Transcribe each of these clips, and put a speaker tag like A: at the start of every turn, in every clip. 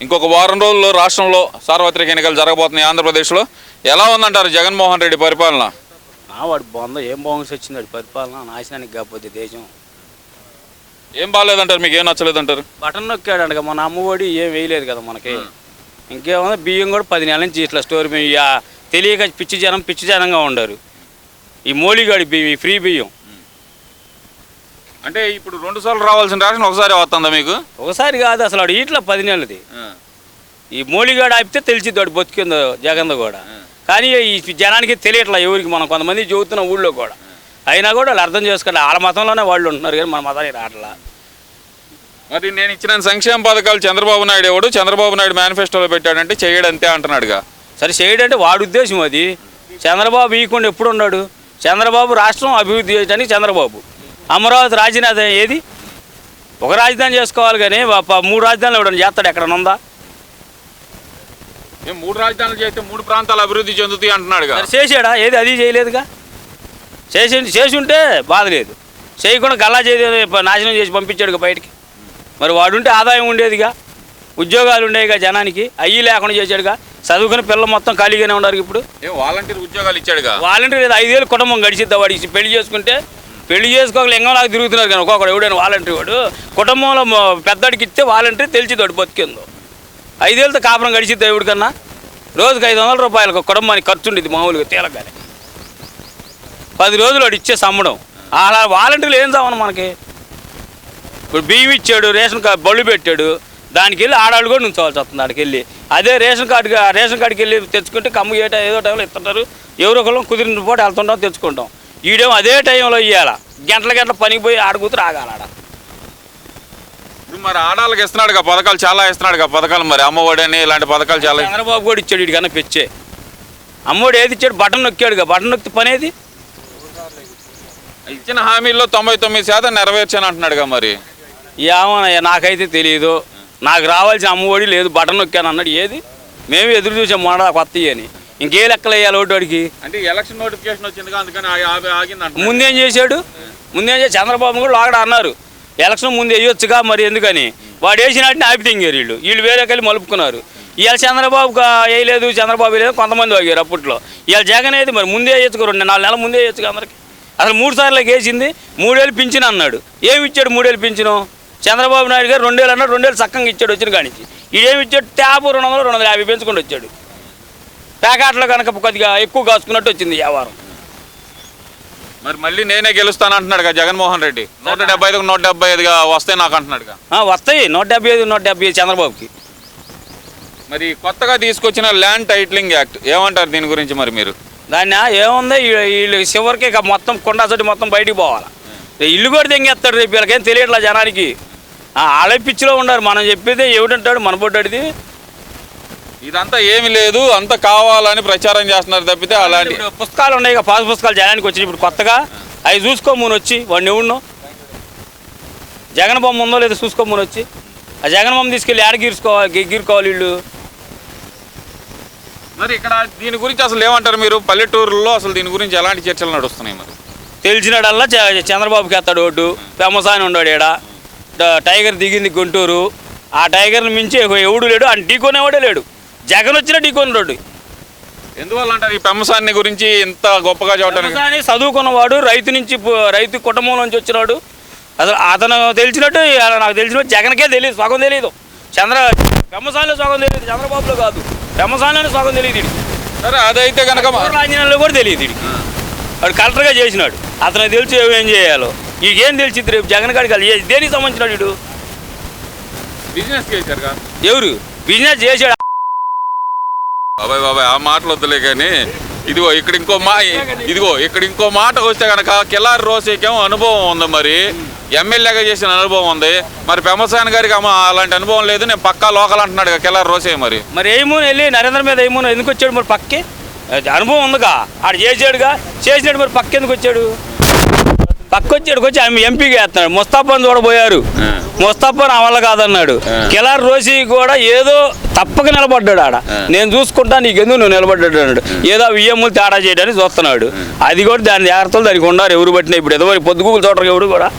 A: ఇంకొక వారం రోజుల్లో రాష్ట్రంలో సార్వత్రిక ఎన్నికలు జరగబోతున్నాయి ఆంధ్రప్రదేశ్లో. ఎలా ఉందంటారు జగన్మోహన్ రెడ్డి పరిపాలన?
B: ఆ, వాడు బొంద ఏం బాగుంది వచ్చింది వాడి పరిపాలన నాశనానికి కాకపోతే దేశం.
A: ఏం బాగాలేదంటారు? మీకు ఏం నచ్చలేదంటారు?
B: బటన్ నొక్కాడు అంట మన అమ్మఒడి ఏం వేయలేదు కదా మనకి. ఇంకేముంది? బియ్యం కూడా పది నెలల నుంచి ఇట్లా స్టోర్ బియ్యం తెలియక పిచ్చి జనం పిచ్చి జనంగా ఉండరు. ఈ మోలిగాడి బియ్యం ఈ ఫ్రీ బియ్యం.
A: అంటే ఇప్పుడు రెండు సార్లు రావాల్సిన రేషన్ ఒకసారి వస్తుందా మీకు?
B: ఒకసారి కాదు అసలు వాడు ఇట్లా పది నెలలది. ఈ మోలిగాడు ఆపితే తెలిసిద్ది వాడు బతికిందో జగన్ కూడా. కానీ ఈ జనానికి తెలియట్లా ఎవరికి మనం కొంతమంది చెబుతున్న ఊళ్ళో కూడా. అయినా కూడా వాళ్ళు అర్థం చేసుకోవాలి వాళ్ళ మతంలోనే వాళ్ళు ఉంటున్నారు కానీ మన మతానికి రావట్లా
A: మరి నేను ఇచ్చిన సంక్షేమ పథకాలు చంద్రబాబు నాయుడు ఎవడు? చంద్రబాబు నాయుడు మేనిఫెస్టోలో పెట్టాడంటే చేయడంతే అంటున్నాడుగా.
B: సరే చేయడంటే వాడి ఉద్దేశం అది. చంద్రబాబు ఈకుండా ఎప్పుడు ఉన్నాడు? చంద్రబాబు రాష్ట్రం అభివృద్ధి చేయడానికి చంద్రబాబు. అమరావతి రాజధాని ఏది? ఒక రాజధాని చేసుకోవాలి కానీ మూడు రాజధానులు ఇవ్వడం చేస్తాడు ఎక్కడ ఉందా?
A: మేము మూడు రాజధానులు చేస్తే మూడు ప్రాంతాలు అభివృద్ధి చెందుతాయి అంటున్నాడుగా.
B: మరి చేసాడా ఏది? అది చేయలేదుగా? చేసి చేసి ఉంటే బాధ లేదు. చేయకుండా గల్లా చేసి నాశనం చేసి పంపించాడుగా బయటికి. మరి వాడుంటే ఆదాయం ఉండేదిగా. ఉద్యోగాలు ఉండేవిగా జనానికి. అయ్యి లేకుండా చేశాడుగా. చదువుకుని పిల్లలు మొత్తం ఖాళీగానే ఉన్నారు ఇప్పుడు.
A: వాలంటీర్ ఉద్యోగాలు ఇచ్చాడుగా.
B: వాలంటీర్ ఐదేళ్ళు కుటుంబం గడిచిద్దా వాడికి? పెళ్ళి చేసుకుంటే పెళ్ళి చేసుకోక లింగంలాగా తిరుగుతున్నారు కానీ ఒక్కొక్కడు ఎవడైనా వాలంటరీ వాడు. కుటుంబంలో పెద్దడికి ఇస్తే వాలంటరీ తెలిసిదోడు వాడు బతికిందో. ఐదేళ్ళతో కాపురం గడిచిద్దా ఎవడికన్నా? రోజుకి ఐదు వందల రూపాయలకు కుటుంబానికి ఖర్చు ఉండేది మామూలుగా తేలగానే పది రోజులు వాడు ఇచ్చే సమ్మడం అలా వాలంటీర్లు ఏం చావను మనకి? ఇప్పుడు బియ్యం ఇచ్చాడు రేషన్ కార్డు బళ్ళు పెట్టాడు. దానికి వెళ్ళి ఆడవాళ్ళు కూడా నుంచోవాల్సి వస్తుంది ఆడికి వెళ్ళి అదే రేషన్ కార్డు రేషన్ కార్డుకి వెళ్ళి తెచ్చుకుంటే కమ్ము ఏ ఏదో టైంలో ఇస్తుంటారు. ఎవరో ఒకళ్ళు కుదిరిన పూట వెళ్తుంటాం తెచ్చుకుంటాం. ఈడేమో అదే టైంలో ఇవ్వాల గంటల గంటల పనికి పోయి ఆడ కూతురు ఆగాల
A: మరి ఆడాలకు ఇస్తున్నాడుగా పథకాలు చాలా ఇస్తున్నాడుగా పథకాలు మరి? అమ్మఒడి అని ఇలాంటి పథకాలు చాలా
B: చంద్రబాబు కూడా ఇచ్చాడు వీడికన్నా పెచ్చే. అమ్మోడు ఏది ఇచ్చాడు? బటన్ నొక్కాడుగా బటన్ నొక్కితే పని ఏది?
A: ఇచ్చిన హామీల్లో తొంభై తొమ్మిది శాతం నెరవేర్చాను అంటున్నాడుగా మరి.
B: ఏమోనయ్యా నాకైతే తెలియదు నాకు రావాల్సిన అమ్మఒడి లేదు బటన్ నొక్కాను అన్నాడు. ఏది? మేము ఎదురు చూసాం మొన్న కొత్త అని ఇంకే లెక్కలు వేయాలి ఒకటికి
A: అంటే ఎలక్షన్ నోటిఫికేషన్ వచ్చిందిగా అందుకని ఆగింది.
B: ముందేం చేశాడు? ముందేం చేసి చంద్రబాబు కూడా లోగడ అన్నారు. ఎలక్షన్ ముందు వేయొచ్చుగా మరి ఎందుకని? వాడు వేసినట్టు ఆపి తింగారు వీళ్ళు. వీళ్ళు వేరే కలిసి మలుపుకున్నారు. ఇవాళ చంద్రబాబు వేయలేదు చంద్రబాబు వేయలేదు కొంతమంది వాగారు అప్పట్లో. ఇవాళ జగన్ అయితే మరి? ముందే వేయచ్చుకో రెండు నాలుగు నెలల ముందే వేయచ్చుగా అందరికి. అసలు మూడు సార్లు వేసింది మూడేళ్ళు పింఛన్ అన్నాడు. ఏమి ఇచ్చాడు మూడేళ్ళు పింఛను? చంద్రబాబు నాయుడు గారు రెండేళ్ళు అన్నాడు రెండేళ్ళు చక్కగా ఇచ్చాడు వచ్చిన కానించి ఈడేమి ఇచ్చాడు? ట్యాప్ రెండు వందలు రెండు వందల యాభై పెంచుకుంటూ వచ్చాడు. ప్యాకెట్లో కనుక కొద్దిగా ఎక్కువ కాసుకున్నట్టు వచ్చింది ఈ వ్యవహారం.
A: మరి మళ్ళీ నేనే గెలుస్తాను అంటున్నాడుగా జగన్మోహన్ రెడ్డి. నూట డెబ్బై ఐదుకు నూట డెబ్బై ఐదుగా వస్తే నాకు అంటున్నాడుగా.
B: వస్తాయి. నూట డెబ్బై ఐదు నూట డెబ్బై ఐదు చంద్రబాబుకి.
A: మరి కొత్తగా తీసుకొచ్చిన ల్యాండ్ టైటిలింగ్ యాక్ట్ ఏమంటారు దీని గురించి మరి మీరు?
B: దాన్ని ఏముంది? వీళ్ళు చివరికి ఇక మొత్తం కొండా చోటి మొత్తం బయటికి పోవాలి. ఇల్లు కూడా తెంగేస్తాడు రేపు వీళ్ళకేం తెలియట్లా జనానికి. ఆ, వాళ్ళే పిచ్చిలో ఉన్నారు. మనం చెప్పేది ఏమిటంటాడు? మన పొడ్డాడిది
A: ఇదంతా ఏమి లేదు అంత కావాలని ప్రచారం చేస్తున్నారు తప్పితే అలాంటి
B: పుస్తకాలు ఉన్నాయి ఇక పాస్ పుస్తకాలు జనానికి వచ్చి ఇప్పుడు కొత్తగా అవి చూసుకోమని వచ్చి వాడిని ఎవడును? జగన్ బొమ్మ ఉందో లేదో చూసుకోమని వచ్చి. ఆ జగన్ బొమ్మ తీసుకెళ్ళి ఏడ గీర్చుకోవాలి గీరుకోవాలి వీళ్ళు?
A: మరి ఇక్కడ దీని గురించి అసలు ఏమంటారు మీరు? పల్లెటూరులో అసలు దీని గురించి ఎలాంటి చర్చలు నడుస్తున్నాయి మరి?
B: తెలిసినాడల్లా చంద్రబాబుకి ఎత్తాడు ఓటు. ఫేమస్ అని ఉన్నాడు ఈడ. టైగర్ దిగింది గుంటూరు. ఆ టైగర్ని మించి ఎవడు లేడు? అని ఢీకొనేవాడే లేడు. జగన్ వచ్చినా ఢీకొన్నాడు
A: ఎందువల్ల అంటారు ఈ పెమ్మసాన్ని గురించి ఇంత గొప్పగా చూడటానికి
B: చదువుకున్నవాడు రైతు నుంచి రైతు కుటుంబం నుంచి వచ్చినాడు అసలు అతను తెలిసినట్టు నాకు తెలిసినట్టు జగన్కే తెలియదు సగం తెలియదు. చంద్ర పెమ్మసానిలో సగం తెలియదు చంద్రబాబులో కాదు. పెమ్మసానిలోనే సగం తెలియదు.
A: సరే అదైతే కనుక
B: ఆంజనేయులో కూడా తెలియదు వీడికి. వాడు కలెక్టర్గా చేసినాడు. అతనికి తెలిసి ఏం చేయాలో. ఈకేం తెలిసింది రేపు జగన్ గారికి ఏ- దేనికి సంబంధించినాడు వీడు?
A: బిజినెస్ చేశారుగా
B: ఎవరు? బిజినెస్ చేసాడు
A: బాబాయ్ బాబాయ్ ఆ మాటలు వద్దులే కానీ ఇదిగో ఇక్కడ ఇంకో మా ఇదిగో ఇక్కడ ఇంకో మాట వస్తే కనుక కిల్లారి రోసేకేమో అనుభవం ఉంది మరి. ఎమ్మెల్యేగా చేసిన అనుభవం ఉంది. మరి పెమసాన్ గారికి అమ్మ అలాంటి అనుభవం లేదు. నేను పక్కా లోకల్ అంటున్నాడు కిల్లారి రోసే మరి.
B: మరి ఏమూని వెళ్ళి నరేంద్ర మీద ఏమూని ఎందుకు వచ్చాడు మరి పక్కే? అనుభవం ఉందిగా. ఆడు చేసాడుగా చేసినాడు మరి పక్క ఎందుకు వచ్చాడు? పక్క వచ్చాడు వచ్చి ఆమె ఎంపీగా వేస్తున్నాడు. ముస్తాఫాని చూడబోయారు.
A: ఆ.
B: ముస్తాఫా నా వల్ల కాదన్నాడు. కిలార్ రోసి కూడా ఏదో తప్పక నిలబడ్డాడు ఆడ. నేను చూసుకుంటా నీకెందుకు నువ్వు నిలబడ్డాడు అన్నాడు. ఏదో వియ్యమ్ములు తేడా చేయడానికి చూస్తున్నాడు. అది కూడా దాని జాగ్రత్తలు దానికి ఉన్నారు ఎవరు పట్టినా ఇప్పుడు. ఏదో పొద్దుగూకులు చూడరు ఎవరు కూడా.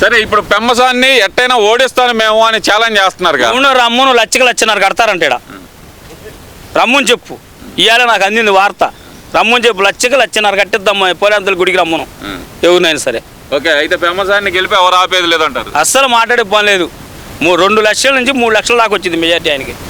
A: సరే ఇప్పుడు పెమ్మసాన్ని ఎట్టైనా ఓడిస్తాను మేము అని ఛాలెంజ్ చేస్తున్నారుగా
B: అవును రమ్మును లచ్చకి లచ్చన్నారు కడతారంట ఈడ. రమ్ముని చెప్పు. ఇవాళ నాకు అందింది వార్త. రమ్ముని చెప్పు లచ్చకి లచ్చన్నారు కట్టిద్దాం పోలేంతల గుడికి రమ్మను. ఎవరినైనా సరే.
A: ఓకే అయితే పెమ్మసాన్ని గెలిపి ఎవరు ఆపేది లేదంటారు?
B: అస్సలు మాట్లాడే పని లేదు. రెండు లక్షల నుంచి మూడు లక్షల దాకా వచ్చింది మెజార్టీ ఆయనకి.